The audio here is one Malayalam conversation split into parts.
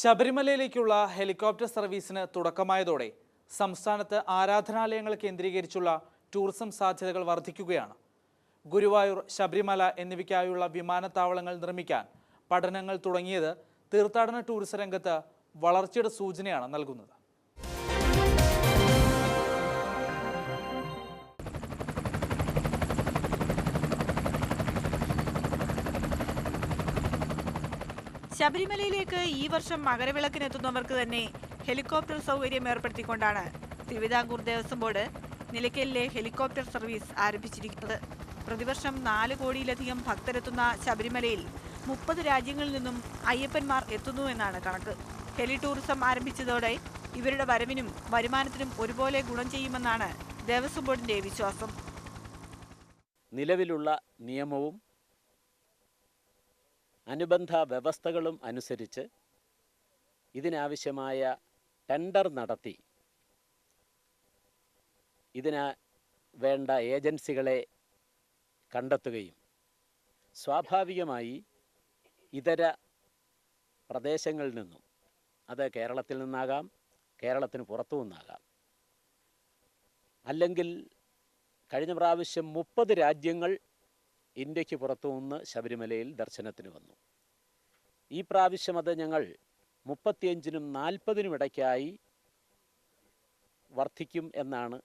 ശബരിമലയിലേക്കുള്ള ഹെലികോപ്റ്റർ സർവീസിന് തുടക്കമായതോടെ സംസ്ഥാനത്ത് ആരാധനാലയങ്ങൾ കേന്ദ്രീകരിച്ചുള്ള ടൂറിസം സാധ്യതകൾ വർദ്ധിക്കുകയാണ്. ഗുരുവായൂർ ശബരിമല എന്നിവയ്ക്കായുള്ള വിമാനത്താവളങ്ങൾ നിർമ്മിക്കാൻ പഠനങ്ങൾ തുടങ്ങിയത് തീർത്ഥാടന ടൂറിസം രംഗത്ത് വളർച്ചയുടെ സൂചനയാണ് നൽകുന്നത്. ശബരിമലയിലേക്ക് ഈ വർഷം മകരവിളക്കിനെത്തുന്നവർക്ക് തന്നെ ഹെലികോപ്റ്റർ സൗകര്യം ഏർപ്പെടുത്തിക്കൊണ്ടാണ് തിരുവിതാംകൂർ ദേവസ്വം ബോർഡ് നിലയ്ക്കലിലെ ഹെലികോപ്റ്റർ സർവീസ് ആരംഭിച്ചിരിക്കുന്നത്. പ്രതിവർഷം നാല് കോടിയിലധികം ഭക്തരെത്തുന്ന ശബരിമലയിൽ മുപ്പത് രാജ്യങ്ങളിൽ നിന്നും അയ്യപ്പന്മാർ എത്തുന്നു എന്നാണ് കണക്ക്. ഹെലി ടൂറിസം ആരംഭിച്ചതോടെ ഇവരുടെ വരവിനും വരുമാനത്തിനും ഒരുപോലെ ഗുണം ചെയ്യുമെന്നാണ് ദേവസ്വം ബോർഡിന്റെ വിശ്വാസം. നിലവിലുള്ള നിയമവും അനുബന്ധ വ്യവസ്ഥകളും അനുസരിച്ച് ഇതിനാവശ്യമായ ടെൻഡർ നടത്തി. ഇതിന് വേണ്ട ഏജൻസികളെ കണ്ടെത്തുകയും സ്വാഭാവികമായി ഇതര പ്രദേശങ്ങളിൽ നിന്നും അത് കേരളത്തിൽ നിന്നാകാം കേരളത്തിന് പുറത്തു നിന്നാകാം. അല്ലെങ്കിൽ കഴിഞ്ഞ പ്രാവശ്യം മുപ്പത് രാജ്യങ്ങൾ ഇന്ത്യയ്ക്ക് പുറത്തു നിന്ന് ശബരിമലയിൽ ദർശനത്തിന് വന്നു. ഈ പ്രാവശ്യം അത് ഞങ്ങൾ മുപ്പത്തിയഞ്ചിനും നാൽപ്പതിനും ഇടയ്ക്കായി വർദ്ധിക്കും എന്നാണ്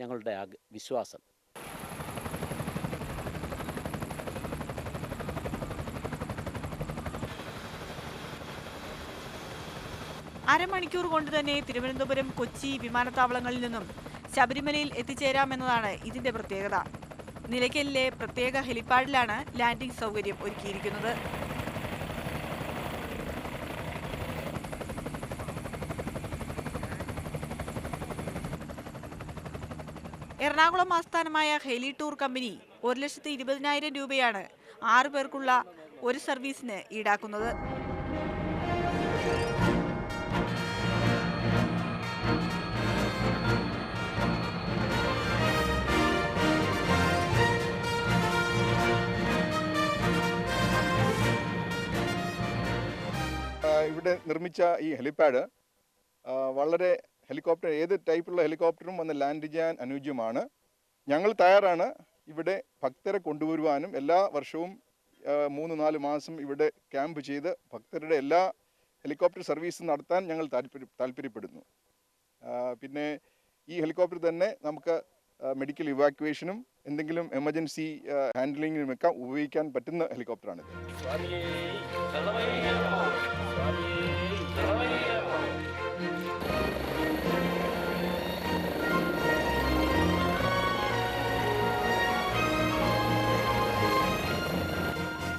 ഞങ്ങളുടെ വിശ്വാസം. അരമണിക്കൂർ കൊണ്ട് തന്നെ തിരുവനന്തപുരം കൊച്ചി വിമാനത്താവളങ്ങളിൽ നിന്നും ശബരിമലയിൽ എത്തിച്ചേരാമെന്നതാണ് ഇതിന്റെ പ്രത്യേകത. നിലയ്ക്കലിലെ പ്രത്യേക ഹെലിപ്പാഡിലാണ് ലാൻഡിംഗ് സൗകര്യം ഒരുക്കിയിരിക്കുന്നത്. എറണാകുളം ആസ്ഥാനമായ ഹെലി ടൂർ കമ്പനി ഒരു ലക്ഷത്തി ഇരുപതിനായിരം രൂപയാണ് ആറു പേർക്കുള്ള ഒരു സർവീസിന് ഈടാക്കുന്നത്. ഇവിടെ നിർമ്മിച്ച ഈ ഹെലിപാഡ് വളരെ ഹെലികോപ്റ്റർ ഏത് ടൈപ്പുള്ള ഹെലികോപ്റ്ററും വന്ന് ലാൻഡ് ചെയ്യാൻ അനുയോജ്യമാണ്. ഞങ്ങൾ തയ്യാറാണ് ഇവിടെ ഭക്തരെ കൊണ്ടുവരുവാനും എല്ലാ വർഷവും മൂന്ന് നാല് മാസം ഇവിടെ ക്യാമ്പ് ചെയ്ത് ഭക്തരുടെ എല്ലാ ഹെലികോപ്റ്റർ സർവീസ് നടത്താൻ ഞങ്ങൾ താല്പര്യ താല്പര്യപ്പെടുന്നു. പിന്നെ ഈ ഹെലികോപ്റ്റർ തന്നെ നമുക്ക് മെഡിക്കൽ ഇവാക്യുവേഷനും എന്തെങ്കിലും എമർജൻസി ഹാൻഡിലിങ്ങിനുമൊക്കെ ഉപയോഗിക്കാൻ പറ്റുന്ന ഹെലികോപ്റ്ററാണിത്.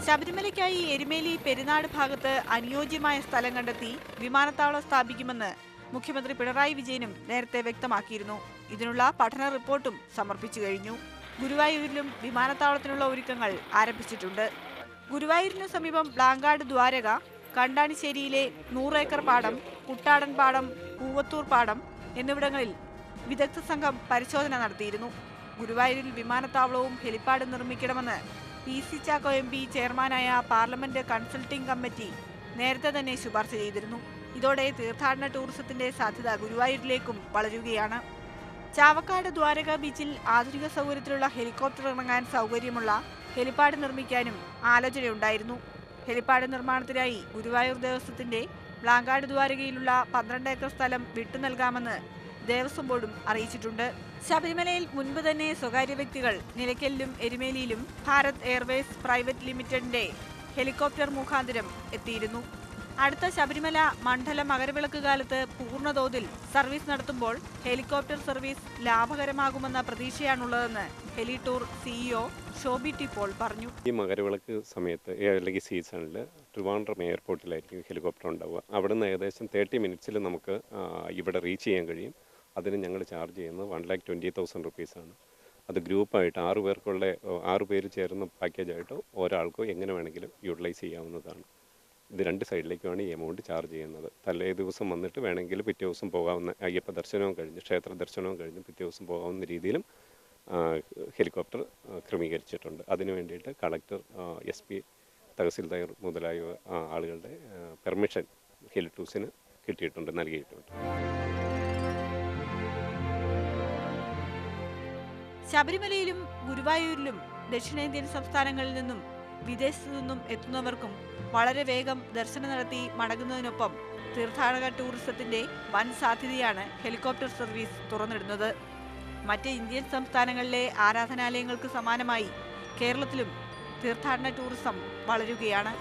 ശബരിമലയ്ക്കായി എരുമേലി പെരുന്നാട് ഭാഗത്ത് അനുയോജ്യമായ സ്ഥലം കണ്ടെത്തി വിമാനത്താവളം സ്ഥാപിക്കുമെന്ന് മുഖ്യമന്ത്രി പിണറായി വിജയനും നേരത്തെ വ്യക്തമാക്കിയിരുന്നു. ഇതിനുള്ള പഠന റിപ്പോർട്ടും സമർപ്പിച്ചു കഴിഞ്ഞു. ഗുരുവായൂരിലും വിമാനത്താവളത്തിനുള്ള ഒരുക്കങ്ങൾ ആരംഭിച്ചിട്ടുണ്ട്. ഗുരുവായൂരിനു സമീപം ബ്ലാങ്കാട് ദ്വാരക കണ്ടാണിശ്ശേരിയിലെ നൂറേക്കർ പാടം കുട്ടാടൻ പാടം പൂവത്തൂർ പാടം എന്നിവിടങ്ങളിൽ വിദഗ്ധ സംഘം പരിശോധന നടത്തിയിരുന്നു. ഗുരുവായൂരിൽ വിമാനത്താവളവും ഹെലിപ്പാഡും നിർമ്മിക്കണമെന്ന് P C Chacko M P ചെയർമാനായ പാർലമെന്റ് കൺസൾട്ടിംഗ് കമ്മിറ്റി നേരത്തെ തന്നെ ശുപാർശ ചെയ്തിരുന്നു. ഇതോടെ തീർത്ഥാടന ടൂറിസത്തിന്റെ സാധ്യത ഗുരുവായൂരിലേക്കും വളരുകയാണ്. ചാവക്കാട് ദ്വാരക ബീച്ചിൽ ആധുനിക സൗകര്യത്തിലുള്ള ഹെലികോപ്റ്റർ ഇറങ്ങാൻ സൗകര്യമുള്ള ഹെലിപ്പാഡ് നിർമ്മിക്കാനും ആലോചനയുണ്ടായിരുന്നു. ഹെലിപ്പാഡ് നിർമ്മാണത്തിനായി ഗുരുവായൂർ ദേവസ്വത്തിന്റെ ബ്ലാങ്കാട് ദ്വാരകയിലുള്ള പന്ത്രണ്ട് ഏക്കർ സ്ഥലം വിട്ടു നൽകാമെന്ന് ദേവസ്വം ബോർഡും അറിയിച്ചിട്ടുണ്ട്. ശബരിമലയിൽ മുൻപ് തന്നെ സ്വകാര്യ വ്യക്തികൾ നിലയ്ക്കലിലും എരുമേലിയിലും ഭാരത് എയർവേസ് പ്രൈവറ്റ് ലിമിറ്റഡിന്റെ ഹെലികോപ്റ്റർ മുഖാന്തരം എത്തിയിരുന്നു. അടുത്ത ശബരിമല മണ്ഡല മകരവിളക്ക് കാലത്ത് പൂർണതോതിൽ സർവീസ് നടത്തുമ്പോൾ ഹെലികോപ്റ്റർ സർവീസ് ലാഭകരമാകുമെന്ന പ്രതീക്ഷയാണുള്ളതെന്ന് Helitour CEO Shoby T Paul പറഞ്ഞു. ഈ മകരവിളക്ക് സമയത്ത് അല്ലെങ്കിൽ സീസണിൽ ട്രിവാൻഡ്രം എയർപോർട്ടിലായിരിക്കും ഹെലികോപ്റ്റർ ഉണ്ടാവുക. അവിടെ നിന്ന് ഏകദേശം തേർട്ടി മിനിറ്റ്സിൽ നമുക്ക് ഇവിടെ റീച്ച് ചെയ്യാൻ കഴിയും. അതിന് ഞങ്ങൾ ചാർജ് ചെയ്യുന്നത് വൺ ലാക്ക് ട്വന്റി തൗസൻഡ് റുപ്പീസാണ്. അത് ഗ്രൂപ്പായിട്ട് ആറ് പേർക്കുള്ള ആറ് പേര് ചേർന്ന പാക്കേജായിട്ട് ഒരാൾക്കോ എങ്ങനെ വേണമെങ്കിലും യൂട്ടിലൈസ് ചെയ്യാവുന്നതാണ്. ഇത് രണ്ട് സൈഡിലേക്കുമാണ് ഈ എമൗണ്ട് ചാർജ് ചെയ്യുന്നത്. തലേ ദിവസം വന്നിട്ട് വേണമെങ്കിൽ പിറ്റേ ദിവസം പോകാവുന്ന അയ്യപ്പ ദർശനവും കഴിഞ്ഞ് ക്ഷേത്ര ദർശനവും കഴിഞ്ഞ് പിറ്റേ ദിവസം പോകാവുന്ന രീതിയിലും ഹെലികോപ്റ്റർ ക്രമീകരിച്ചിട്ടുണ്ട്. അതിനു വേണ്ടിയിട്ട് കളക്ടർ എസ് പി തഹസിൽദാർ മുതലായ ആളുകളുടെ പെർമിഷൻ ഹെലിടൂസിന് കിട്ടിയിട്ടുണ്ട് നൽകിയിട്ടുണ്ട്. ശബരിമലയിലും ഗുരുവായൂരിലും ദക്ഷിണേന്ത്യൻ സംസ്ഥാനങ്ങളിൽ നിന്നും വിദേശത്തു നിന്നും എത്തുന്നവർക്കും വളരെ വേഗം ദർശനം നടത്തി മടങ്ങുന്നതിനൊപ്പം തീർത്ഥാടക ടൂറിസത്തിന്റെ വൻ സാധ്യതയാണ് ഹെലികോപ്റ്റർ സർവീസ് തുറന്നിടുന്നത്. മറ്റ് ഇന്ത്യൻ സംസ്ഥാനങ്ങളിലെ ആരാധനാലയങ്ങൾക്ക് സമാനമായി കേരളത്തിലും തീർത്ഥാടന ടൂറിസം വളരുകയാണ്.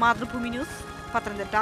മാതൃഭൂമി ന്യൂസ് പത്തനംതിട്ട